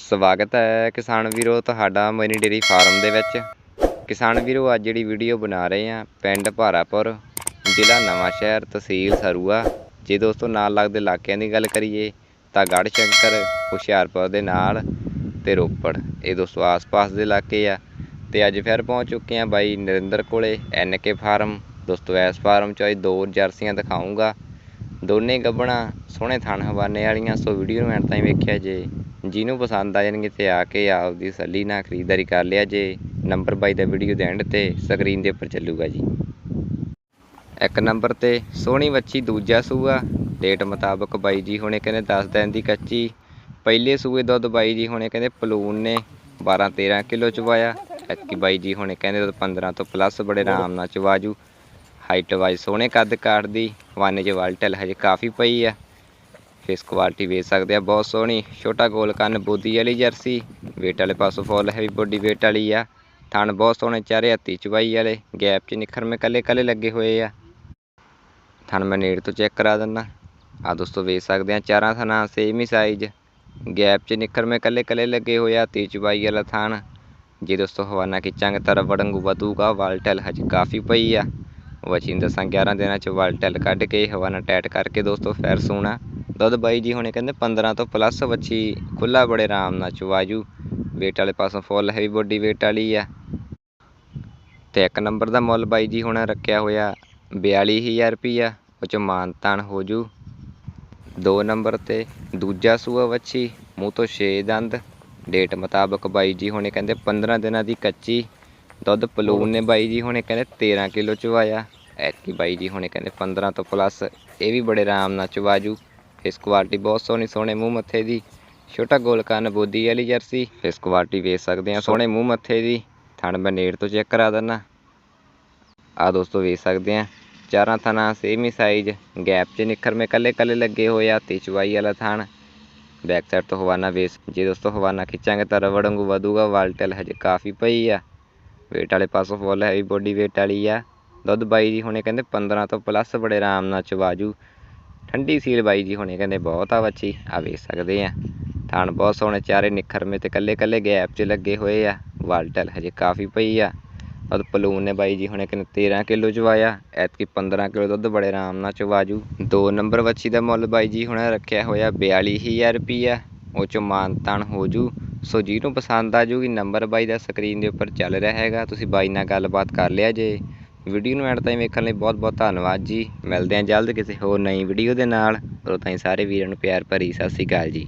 ਸਵਾਗਤ ਹੈ ਕਿਸਾਨ ਵੀਰੋ ਤੁਹਾਡਾ ਮਨੀ ਡੇਰੀ ਫਾਰਮ ਦੇ ਵਿੱਚ। ਕਿਸਾਨ ਵੀਰੋ, ਅੱਜ ਜਿਹੜੀ ਵੀਡੀਓ ਬਣਾ ਰਹੇ ਆ ਪਿੰਡ ਭਾਰਾਪੁਰ, ਜ਼ਿਲ੍ਹਾ ਨਵਾਂ ਸ਼ਹਿਰ, ਤਹਿਸੀਲ ਸਰੂਆ। ਜੇ ਦੋਸਤੋ ਨਾਲ ਲੱਗਦੇ ਇਲਾਕਿਆਂ ਦੀ ਗੱਲ ਕਰੀਏ, ਤਾਂ ਗੜ੍ਹ ਸ਼ੰਕਰ, ਹੁਸ਼ਿਆਰਪੁਰ ਦੇ ਨਾਲ ਤੇ ਰੋਪੜ। ਇਹ ਦੋਸਤੋ ਆਸ-ਪਾਸ ਦੇ ਇਲਾਕੇ ਆ। ਤੇ ਅੱਜ ਫਿਰ ਪਹੁੰਚ ਚੁੱਕੇ ਆ ਬਾਈ ਨਰਿੰਦਰ ਕੋਲੇ ਐਨਕੇ ਫਾਰਮ। ਦੋਸਤੋ ਇਸ ਫਾਰਮ ਚ ਅੱਜ ਦੋ ਜਰਸੀਆਂ ਦਿਖਾਉਂਗਾ ਦੋਨੇ ਗੱਬਣਾ ਸੋਹਣੇ ਥਣ ਹਵਾਨੇ ਵਾਲੀਆਂ, ਸੋ ਵੀਡੀਓ ਨੂੰ ਐਂਡ ਤਾਈਂ ਵੇਖਿਆ ਜੇ। ਜਿਹਨੂੰ ਪਸੰਦ ਆ ਜਾਣਗੇ ਤੇ ਆ ਕੇ ਆਪਦੀ ਸੱਲੀ ਨਾਲ ਖਰੀਦਦਾਰੀ ਕਰ ਲਿਆ ਜੇ। ਨੰਬਰ ਬਾਈ ਦਾ ਵੀਡੀਓ ਦੇ ਐਂਡ ਤੇ ਸਕਰੀਨ ਦੇ ਉੱਪਰ ਚੱਲੂਗਾ ਜੀ। ਇੱਕ ਨੰਬਰ ਤੇ ਸੋਹਣੀ ਵੱਛੀ ਦੂਜਾ ਸੂਆ। ਡੇਟ ਮੁਤਾਬਕ ਬਾਈ ਜੀ ਹੁਣੇ ਕਹਿੰਦੇ 10 ਦਿਨ ਦੀ ਕੱਚੀ। ਪਹਿਲੇ ਸੂਏ ਦੁੱਧ ਬਾਈ ਜੀ ਹੁਣੇ ਕਹਿੰਦੇ ਪਲੂਨ ਨੇ 12 13 ਕਿਲੋ ਚਵਾਇਆ। ਐਤਕੀ ਬਾਈ ਜੀ ਹੁਣੇ ਕਹਿੰਦੇ ਦੁੱਧ 15 ਤੋਂ ਪਲੱਸ ਬੜੇ ਆਰਾਮ ਨਾਲ ਚਵਾਜੂ ਹਾਈਟ ਵਾਈਜ਼ ਸੋਹਣੇ ਕੱਦ ਕਾਠ ਦੀ। ਵਾਨੇ 'ਚ ਵਾਲਟਲ ਹਜੇ ਕਾਫੀ ਪਈ ਆ। ਫੇਸ ਕੁਆਲਿਟੀ ਵੇਚ ਸਕਦੇ ਆ, ਬਹੁਤ ਸੋਹਣੀ, ਛੋਟਾ ਗੋਲ ਕੰਨ, ਬੋਦੀ ਵਾਲੀ ਜਰਸੀ ਵੇਟ ਵਾਲੇ ਪਾਸੋਂ ਫੁੱਲ ਹੈਵੀ ਬੋਡੀ ਵੇਟ ਵਾਲੀ ਆ, ਥਣ ਬਹੁਤ ਸੋਹਣੇ ਚਾਰੇ ਹੱਥੀ ਚਵਾਈ ਵਾਲੇ ਗੈਪ 'ਚ ਨਿਖਰਮੇ ਕੱਲੇ ਕੱਲੇ ਲੱਗੇ ਹੋਏ ਆ। ਥਣ ਮੈਂ ਨੇੜ ਤੋਂ ਚੈੱਕ ਕਰਾ ਦਿੰਦਾ ਆ ਦੋਸਤੋ ਵੇਚ ਸਕਦੇ ਆ, ਚਾਰਾਂ ਥਣਾ ਸੇਮ ਹੀ ਸਾਈਜ਼ ਗੈਪ 'ਚ ਨਿਖਰਮੇ ਕੱਲੇ ਕੱਲੇ ਲੱਗੇ ਹੋਏ ਆ ਤੀ ਚਵਾਈ ਵਾਲਾ ਥਣ। ਜੇ ਦੋਸਤੋ, ਹਵਾਨਾ ਖਿੱਚਾਂਗੇ ਤਾਂ ਵੜੰਗੂ ਵਧੂਗਾ ਵਾਲਟਲ ਹਜੇ ਕਾਫੀ ਪਈ ਆ। ਵਚਿੰ ਦਸਾਂ 11 ਦਿਨਾਂ ਚ ਵਾਲਟਲ ਕੱਢ ਕੇ, ਹਵਾਨਾ ਟੈਟ ਕਰਕੇ ਦੋਸਤੋ, ਫਿਰ ਸੋਣਾ ਦੁੱਧ ਬਾਈ ਜੀ ਹੁਣੇ ਕਹਿੰਦੇ 15 ਤੋਂ ਪਲੱਸ ਵੱਛੀ ਖੁੱਲਾ ਬੜੇ ਆਰਾਮ ਨਾਲ ਚਵਾਜੂ ਵੇਟ ਵਾਲੇ ਪਾਸੋਂ ਫੁੱਲ ਹੈਵੀ ਬੋਡੀ ਵੇਟ ਵਾਲੀ ਆ। ਤੇ ਇੱਕ ਨੰਬਰ ਦਾ ਮੁੱਲ ਬਾਈ ਜੀ ਹੁਣ ਰੱਖਿਆ ਹੋਇਆ 42000 ਰੁਪਈਆ, ਉਹ ਚ ਮਾਨਤਾਨ ਹੋ ਜੂ। ਦੋ ਨੰਬਰ ਤੇ ਦੂਜਾ ਸੂਆ ਵੱਛੀ, ਮੂੰਹ ਤੋਂ 6 ਦੰਦ। ਡੇਟ ਮੁਤਾਬਕ ਬਾਈ ਜੀ ਹੁਣੇ ਕਹਿੰਦੇ 15 ਦਿਨਾਂ ਦੀ ਕੱਚੀ। ਦੁੱਧ ਪਲੂਨ ਨੇ ਬਾਈ ਜੀ ਹੁਣੇ ਕਹਿੰਦੇ 13 ਕਿਲੋ ਚਵਾਇਆ। ਐਤਕੀ ਬਾਈ ਜੀ ਹੁਣੇ ਕਹਿੰਦੇ 15 ਤੋਂ ਪਲੱਸ ਇਹ ਵੀ ਬੜੇ ਆਰਾਮ ਨਾਲ ਚਵਾਜੂ ਇਸ ਕੁਆਲਿਟੀ ਬਹੁਤ ਸੋਹਣੀ, ਸੋਹਣੇ ਮੂੰਹ ਮੱਥੇ ਦੀ। ਛੋਟਾ ਗੋਲ ਕੰਨ ਬੋਦੀ ਵਾਲੀ ਜਰਸੀ। ਇਸ ਕੁਆਲਿਟੀ ਵੇਚ ਸਕਦੇ ਆ ਸੋਹਣੇ ਮੂੰਹ ਮੱਥੇ ਦੀ। ਥਣ ਮੈਂ ਨੇੜ ਤੋਂ ਚੈੱਕ ਕਰਾ ਦਿੰਨਾ। ਆ ਦੋਸਤੋ ਵੇਚ ਸਕਦੇ ਆ ਚਾਰਾਂ ਥਣਾ ਸੇਮ ਹੀ ਸਾਈਜ਼ ਗੈਪ 'ਚ ਨਿਖਰ ਨਿਖਰਮੇ ਕੱਲੇ ਕੱਲੇ ਲੱਗੇ ਹੋਏ ਆ ਤੇ ਚਵਾਈ ਵਾਲਾ ਥਣ। ਬੈਕ ਸਾਈਡ ਤੋਂ ਹਵਾਨਾ ਵੇਸ ਜੇ ਦੋਸਤੋ ਹਵਾਨਾ ਖਿੱਚਾਂਗੇ ਤਾਂ ਰਬੜ ਵਾਂਗੂ ਵਧੂਗਾ ਵਾਲਟਲ ਹਜੇ ਕਾਫੀ ਪਈ ਆ। ਵੇਟ ਵਾਲੇ ਪਾਸੋਂ ਫੁੱਲ ਹੈਵੀ ਬੋਡੀ ਵੇਟ ਵਾਲੀ ਆ। ਦੁੱਧ ਬਾਈ ਦੀ ਹੁਣੇ ਕਹਿੰਦੇ 15 ਤੋਂ ਪਲੱਸ ਬੜੇ ਆਰਾਮ ਨਾਲ ਚਵਾਜੂ। ਠੰਡੀ ਸੀਲ ਬਾਈ ਜੀ ਹੁਣੇ ਕਹਿੰਦੇ ਬਹੁਤ ਆ ਬੱਚੀ, ਆ ਵੇਖ ਸਕਦੇ ਆ। ਥਣ ਬਹੁਤ ਸੋਹਣੇ ਚਾਰੇ ਨਿਖਰਮੇ ਤੇ ਕੱਲੇ ਕੱਲੇ ਗੈਪ 'ਚ ਲੱਗੇ ਹੋਏ ਆ, ਵਾਲਟਲ ਹਜੇ ਕਾਫੀ ਪਈ ਆ। ਦੁੱਧ ਪਲੂਨ ਨੇ ਬਾਈ ਜੀ ਹੁਣੇ ਕਹਿੰਦੇ 13 ਕਿਲੋ ਚਵਾਇਆ, ਐਤਕੀ 15 ਕਿਲੋ ਦੁੱਧ ਬੜੇ ਆਰਾਮ ਨਾਲ ਚਵਾਜੂ। ਦੋ ਨੰਬਰ ਵੱਛੀ ਦਾ ਮੁੱਲ ਬਾਈ ਜੀ ਹੁਣੇ ਰੱਖਿਆ ਹੋਇਆ 42000 ਰੁਪਈਆ, ਉਹ ਚ ਮਾਨਤਾਨ ਹੋ ਜੂ। ਸੋ ਜਿਹਨੂੰ ਪਸੰਦ ਆ ਜੂਗੀ, ਨੰਬਰ ਬਾਈ ਦਾ ਸਕਰੀਨ ਦੇ ਉੱਪਰ ਚੱਲ ਰਿਹਾ ਹੈਗਾ, ਤੁਸੀਂ ਬਾਈ ਨਾਲ ਗੱਲਬਾਤ ਕਰ ਲਿਆ ਜੇ। ਵੀਡੀਓ ਨੂੰ ਐਂਡ ਤਾਈਂ ਵੇਖਣ ਲਈ ਬਹੁਤ ਬਹੁਤ ਧੰਨਵਾਦ ਜੀ। ਮਿਲਦੇ ਹਾਂ ਜਲਦ ਕਿਸੇ ਹੋਰ ਨਈ ਵੀਡੀਓ ਦੇ ਨਾਲ। ਉਦੋਂ ਤਾਈਂ ਸਾਰੇ ਵੀਰਾਂ ਨੂੰ ਪਿਆਰ ਭਰੀ ਸਤਿ ਸ਼੍ਰੀ ਅਕਾਲ ਜੀ।